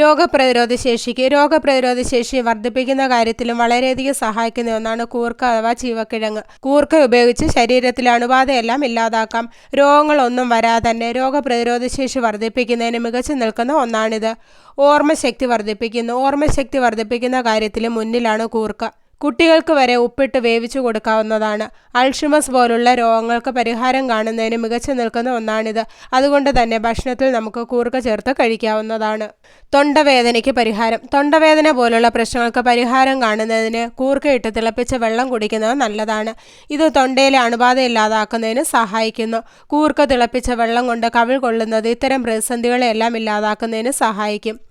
രോഗപ്രതിരോധ ശേഷിക്ക് രോഗപ്രതിരോധ ശേഷി വർദ്ധിപ്പിക്കുന്ന കാര്യത്തിലും വളരെയധികം സഹായിക്കുന്ന ഒന്നാണ് കൂർക്ക അഥവാ ചീവക്കിഴങ്ങ്. കൂർക്ക ഉപയോഗിച്ച് ശരീരത്തിലെ അണുബാധയെല്ലാം ഇല്ലാതാക്കാം. രോഗങ്ങളൊന്നും വരാതെ തന്നെ രോഗപ്രതിരോധ ശേഷി വർദ്ധിപ്പിക്കുന്നതിന് മികച്ചു നിൽക്കുന്ന ഒന്നാണിത്. ഓർമ്മശക്തി വർദ്ധിപ്പിക്കുന്നു. ഓർമ്മശക്തി വർദ്ധിപ്പിക്കുന്ന കാര്യത്തിൽ മുന്നിലാണ് കൂർക്ക. കുട്ടികൾക്ക് വരെ ഉപ്പിട്ട് വേവിച്ചു കൊടുക്കാവുന്നതാണ്. അൾഷിമസ് പോലുള്ള രോഗങ്ങൾക്ക് പരിഹാരം കാണുന്നതിന് മികച്ചു നിൽക്കുന്ന ഒന്നാണിത്. അതുകൊണ്ട് തന്നെ ഭക്ഷണത്തിൽ നമുക്ക് കൂർക്ക ചേർത്ത് കഴിക്കാവുന്നതാണ്. തൊണ്ടവേദനയ്ക്ക് പരിഹാരം. തൊണ്ടവേദന പോലുള്ള പ്രശ്നങ്ങൾക്ക് പരിഹാരം കാണുന്നതിന് കൂർക്കയിട്ട് തിളപ്പിച്ച വെള്ളം കുടിക്കുന്നത് നല്ലതാണ്. ഇത് തൊണ്ടയിലെ അണുബാധ ഇല്ലാതാക്കുന്നതിന് സഹായിക്കുന്നു. കൂർക്ക തിളപ്പിച്ച വെള്ളം കൊണ്ട് കവിൾ കൊള്ളുന്നത് ഇത്തരം പ്രതിസന്ധികളെല്ലാം ഇല്ലാതാക്കുന്നതിന് സഹായിക്കും.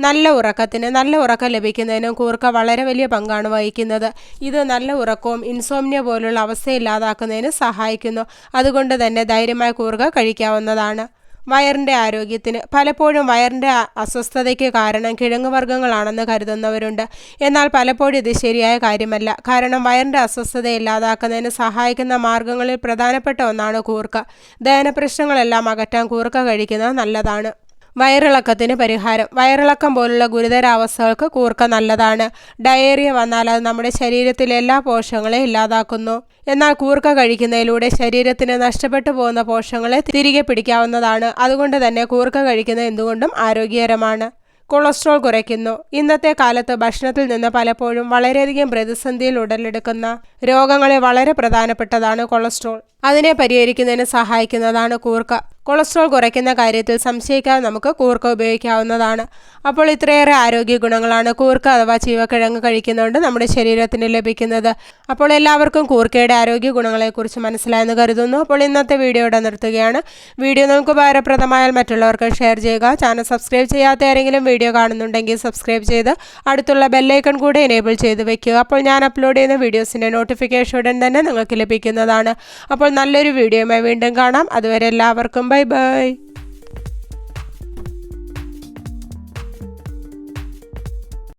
നല്ല ഉറക്കത്തിന് നല്ല ഉറക്കം ലഭിക്കുന്നതിനും കൂർക്ക വളരെ വലിയ പങ്കാണ് വഹിക്കുന്നത്. ഇത് നല്ല ഉറക്കവും ഇൻസോംനിയ പോലുള്ള അവസ്ഥ അവസ്ഥയില്ലാതാക്കുന്നതിന് സഹായിക്കുന്നു. അതുകൊണ്ട് തന്നെ ധൈര്യമായ കൂർക്ക കഴിക്കാവുന്നതാണ്. വയറിന്റെ ആരോഗ്യത്തിന് പലപ്പോഴും വയറിന്റെ അസ്വസ്ഥതയ്ക്ക് കാരണം കിഴങ്ങ് വർഗങ്ങളാണെന്ന് കരുതുന്നവരുണ്ട്. എന്നാൽ പലപ്പോഴും ഇത് ശരിയായ കാര്യമല്ല. കാരണം വയറിന്റെ അസ്വസ്ഥത ഇല്ലാതാക്കുന്നതിന് സഹായിക്കുന്ന മാർഗങ്ങളിൽ പ്രധാനപ്പെട്ട ഒന്നാണ് കൂർക്ക. ദഹന പ്രശ്നങ്ങളെല്ലാം അകറ്റാൻ കൂർക്ക കഴിക്കുന്നത് നല്ലതാണ്. വയറിളക്കത്തിന് പരിഹാരം. വയറിളക്കം പോലുള്ള ഗുരുതരാവസ്ഥകൾക്ക് കൂർക്ക നല്ലതാണ്. ഡയേറിയ വന്നാൽ അത് നമ്മുടെ ശരീരത്തിലെ എല്ലാ പോഷകങ്ങളെയും ഇല്ലാതാക്കുന്നു. എന്നാൽ കൂർക്ക കഴിക്കുന്നതിലൂടെ ശരീരത്തിന് നഷ്ടപ്പെട്ടു പോകുന്ന പോഷകങ്ങളെ തിരികെ പിടിക്കാവുന്നതാണ്. അതുകൊണ്ട് തന്നെ കൂർക്ക കഴിക്കുന്നത് എന്തുകൊണ്ടും ആരോഗ്യകരമാണ്. കൊളസ്ട്രോൾ കുറയ്ക്കുന്നു. ഇന്നത്തെ കാലത്ത് ഭക്ഷണത്തിൽ നിന്ന് പലപ്പോഴും വളരെയധികം പ്രതിസന്ധിയിൽ ഉടലെടുക്കുന്ന രോഗങ്ങളെ വളരെ പ്രധാനപ്പെട്ടതാണ് കൊളസ്ട്രോൾ. അതിനെ പരിഹരിക്കുന്നതിന് സഹായിക്കുന്നതാണ് കൂർക്ക. കൊളസ്ട്രോൾ കുറയ്ക്കുന്ന കാര്യത്തിൽ സംശയിക്കാതെ നമുക്ക് കൂർക്ക ഉപയോഗിക്കാവുന്നതാണ്. അപ്പോൾ ഇത്രയേറെ ആരോഗ്യ ഗുണങ്ങളാണ് കൂർക്ക അഥവാ ചീവക്കിഴങ്ങ് കഴിക്കുന്നതുകൊണ്ട് നമ്മുടെ ശരീരത്തിന് ലഭിക്കുന്നത്. അപ്പോൾ എല്ലാവർക്കും കൂർക്കയുടെ ആരോഗ്യ ഗുണങ്ങളെക്കുറിച്ച് മനസ്സിലായെന്ന് കരുതുന്നു. അപ്പോൾ ഇന്നത്തെ വീഡിയോ ഇവിടെ നിർത്തുകയാണ്. വീഡിയോ നമുക്ക് ഉപകാരപ്രദമായാൽ മറ്റുള്ളവർക്ക് ഷെയർ ചെയ്യുക. ചാനൽ സബ്സ്ക്രൈബ് ചെയ്യാത്ത ആരെങ്കിലും വീഡിയോ കാണുന്നുണ്ടെങ്കിൽ സബ്സ്ക്രൈബ് ചെയ്ത് അടുത്തുള്ള ബെല്ലൈക്കൺ കൂടി എനേബിൾ ചെയ്ത് വെക്കുക. അപ്പോൾ ഞാൻ അപ്ലോഡ് ചെയ്യുന്ന വീഡിയോസിന്റെ നോട്ടിഫിക്കേഷൻ ഉടൻ തന്നെ നിങ്ങൾക്ക് ലഭിക്കുന്നതാണ്. അപ്പോൾ നല്ലൊരു വീഡിയോയുമായി വീണ്ടും കാണാം. അതുവരെ എല്ലാവർക്കും Bye-bye.